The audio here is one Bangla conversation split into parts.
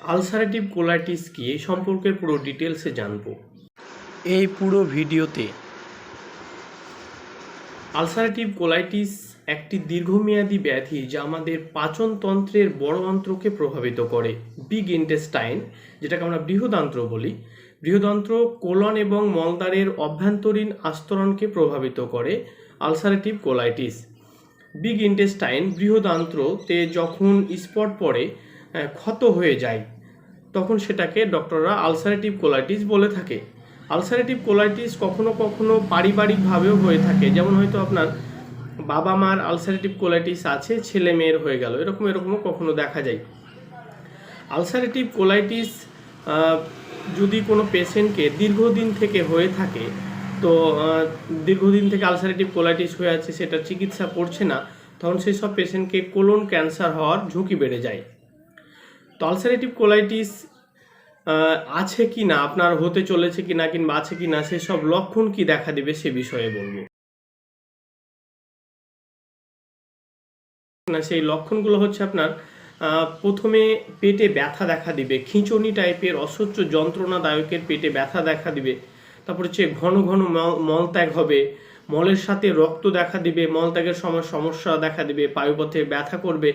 আলসারেটিভ কোলাইটিস কি এই সম্পর্কে পুরো ডিটেলসে জানব। এই পুরো ভিডিওতে আলসারেটিভ কোলাইটিস একটি দীর্ঘমেয়াদী ব্যাধি যা আমাদের পাচনতন্ত্রের বড় অন্ত্রকে প্রভাবিত করে বিগ ইন্টেস্টাইন যেটাকে আমরা বৃহদান্ত্র বলি। বৃহদান্ত্র কোলন এবং মলদ্বারের অভ্যন্তরীণ আস্তরণকে প্রভাবিত করে আলসারেটিভ কোলাইটিস। বিগ ইন্টেস্টাইন বৃহদান্ত্রতে যখন স্পট পড়ে ক্ষত হয়ে যায়, তখন সেটাকে ডক্টররা আলসারেটিভ কোলাইটিস বলে থাকে। আলসারেটিভ কোলাইটিস কখনো কখনো পারিবারিকভাবেও হয়ে থাকে। যেমন হয়তো আপনার বাবা মার আলসারেটিভ কোলাইটিস আছে, ছেলে মেয়ের হয়ে গেল, এরকম এরকমও কখনো দেখা যায়। আলসারেটিভ কোলাইটিস যদি কোনো পেশেন্টকে দীর্ঘদিন থেকে হয়ে থাকে, তো দীর্ঘদিন থেকে আলসারেটিভ কোলাইটিস হয়ে আছে, সেটা চিকিৎসা করছে না, তখন সেই সব পেশেন্টকে কোলন ক্যান্সার হওয়ার ঝুঁকি বেড়ে যায়। তো আলসারেটিভ কোলাইটিস আছে কি না? আপনার হতে চলেছে কি না কিংবা আছে কি না, সেসব লক্ষণ কি দেখা দেবে সে বিষয়ে বলব। না, সেই লক্ষণগুলো হচ্ছে আপনার প্রথমে পেটে ব্যথা দেখা দিবে, খিঁচুনি টাইপের অসহ্য যন্ত্রণাদায়কের পেটে ব্যথা দেখা দিবে, তারপর হচ্ছে ঘন ঘন মল মলত্যাগ হবে, মলের সাথে রক্ত দেখা দিবে মলত্যাগের সময় সমস্যা দেখা দিবে, পায়ুপথে ব্যথা করবে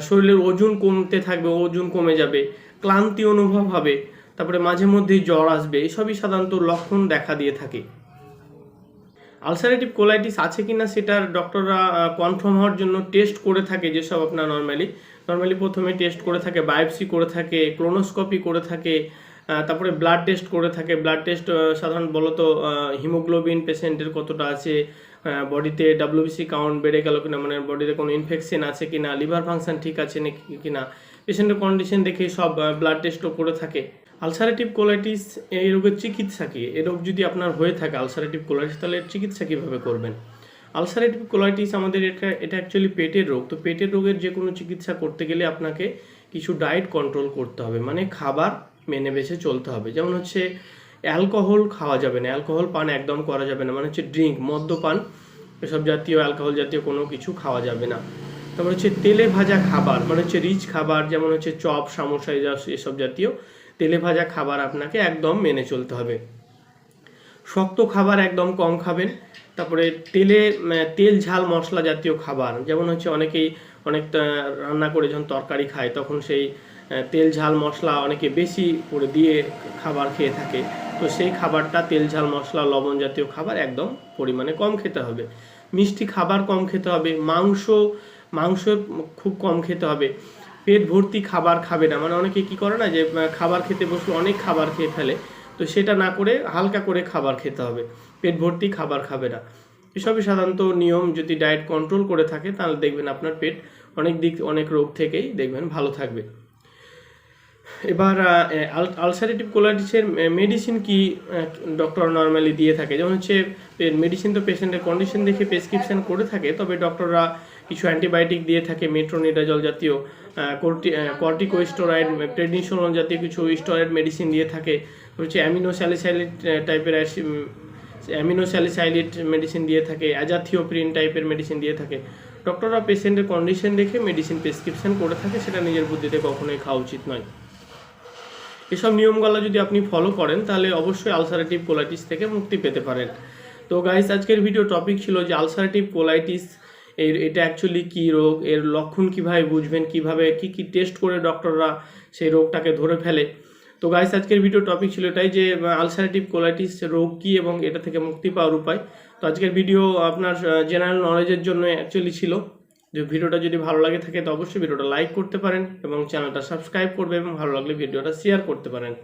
শরীরের ওজন কমতে থাকবে, ওজন কমে যাবে, ক্লান্তি অনুভব হবে, তারপরে মাঝে মধ্যেই জ্বর আসবে, এসবই সাধারণত লক্ষণ দেখা দিয়ে থাকে। আলসারেটিভ কোলাইটিস আছে কি না সেটার ডক্টররা কনফার্ম হওয়ার জন্য টেস্ট করে থাকে যেসব আপনার নর্মালি নর্মালি প্রথমে টেস্ট করে থাকে বায়োপসি করে থাকে ক্লোনোস্কোপি করে থাকে তারপরে ব্লাড টেস্ট করে থাকে। ব্লাড টেস্ট সাধারণ বলতো হিমোগ্লোবিন পেশেন্টের কতটা আছে বডিতে ডাব্লিউবিসি কাউন্ট বেড়ে গেল কিনা মানে বডিতে কোনো ইনফেকশন আছে কিনা লিভার ফাংশন ঠিক আছে নাকি কিনা পেশেন্টের কন্ডিশন দেখে সব ব্লাড টেস্টও করে থাকে। আলসারেটিভ কোলাইটিস এই রোগের চিকিৎসা কী? এ রোগ যদি আপনার হয়ে থাকে আলসারেটিভ কোলাইটিস তাহলে চিকিৎসা কীভাবে করবেন? আলসারেটিভ কোলাইটিস আমাদের এটা এটা অ্যাকচুয়ালি পেটের রোগ। তো পেটের রোগের যে কোনো চিকিৎসা করতে গেলে আপনাকে কিছু ডায়েট কন্ট্রোল করতে হবে। মানে খাবার মেনে বেছে চলতে হবে। যেমন হচ্ছে অ্যালকোহল খাওয়া যাবে না। অ্যালকোহল পান একদম করা যাবে না। মানে হচ্ছে ড্রিঙ্ক মদ্যপান এসব জাতীয় অ্যালকোহল জাতীয় কোনো কিছু খাওয়া যাবে না। তারপর হচ্ছে তেলে ভাজা খাবার মানে হচ্ছে রিচ খাবার যেমন হচ্ছে চপ সামোসা এসব- জাতীয় তেলে ভাজা খাবার আপনাকে একদম মেনে চলতে হবে। শক্ত খাবার একদম কম খাবেন। তারপরে তেলে তেল ঝাল মশলা জাতীয় খাবার যেমন হচ্ছে অনেকেই অনেক আহ, রান্না করে যখন তরকারি খায় তখন সেই তেল, ঝাল, মশলা অনেকে বেশি করে দিয়ে খাবার খেয়ে থাকে। তো সেই খাবারটা তেল, ঝাল, মশলা, লবণ জাতীয় খাবার একদম পরিমাণে কম খেতে হবে। মিষ্টি খাবার কম খেতে হবে, মাংস মাংস খুব কম খেতে হবে। পেট ভর্তি খাবার খাবে না। মানে অনেকে কি করে না যে খাবার খেতে বসলে অনেক খাবার খেয়ে ফেলে। তো সেটা না করে হালকা করে খাবার খেতে হবে। পেট ভর্তি খাবার খাবে না। এসবই সাধারণত নিয়ম। যদি ডায়েট কন্ট্রোল করে থাকে, তাহলে দেখবেন আপনার পেট অনেক দিক, অনেক রোগ থেকেই দেখবেন ভালো থাকবে। এবার আলসারেটিভ কোলাইটিসের মেডিসিন কি ডক্টর নর্মালি দিয়ে থাকে? যেমন হচ্ছে মেডিসিন তো পেশেন্টের কন্ডিশন দেখে প্রেসক্রিপশন করে থাকে, তবে ডক্টররা কিছু অ্যান্টিবায়োটিক দিয়ে থাকে মেট্রোনিডাজল জাতীয় কর্টি কর্টিকোস্টোরয়েড প্রেডনিসোলন জাতীয় কিছু স্টোরয়েড মেডিসিন দিয়ে থাকে। হচ্ছে অ্যামিনো স্যালিসাইলিট টাইপের অ্যামিনো স্যালিসাইলিট মেডিসিন দিয়ে থাকে অ্যাজাথিওপ্রিন টাইপের মেডিসিন দিয়ে থাকে। ডক্টররা পেশেন্টের কন্ডিশন দেখে মেডিসিন প্রেসক্রিপশন করে থাকে, সেটা নিজের বুদ্ধিতে কখনোই খাওয়া উচিত নয়। এসব নিয়মগুলো যদি আপনি ফলো করেন, তাহলে অবশ্যই আলসারেটিভ কোলাইটিস থেকে মুক্তি পেতে পারেন। তো গাইস আজকের ভিডিও টপিক ছিল যে আলসারেটিভ কোলাইটিস এর এটা অ্যাকচুয়ালি কী রোগ, এর লক্ষণ কীভাবে বুঝবেন, কীভাবে, কি কি টেস্ট করে ডক্টররা সেই রোগটাকে ধরে ফেলে। তো গাইস আজকের ভিডিও টপিক ছিল এটাই যে আলসারেটিভ কোলাইটিস রোগ কী এবং এটা থেকে মুক্তি পাওয়ার উপায়। তো আজকের ভিডিও আপনার জেনারেল নলেজের জন্য অ্যাকচুয়ালি ছিল। যে ভিডিওটা যদি ভালো লাগে থাকে, তো অবশ্যই ভিডিওটা লাইক করতে পারেন এবং চ্যানেলটা সাবস্ক্রাইব করবে এবং ভালো লাগলে ভিডিওটা শেয়ার করতে পারেন।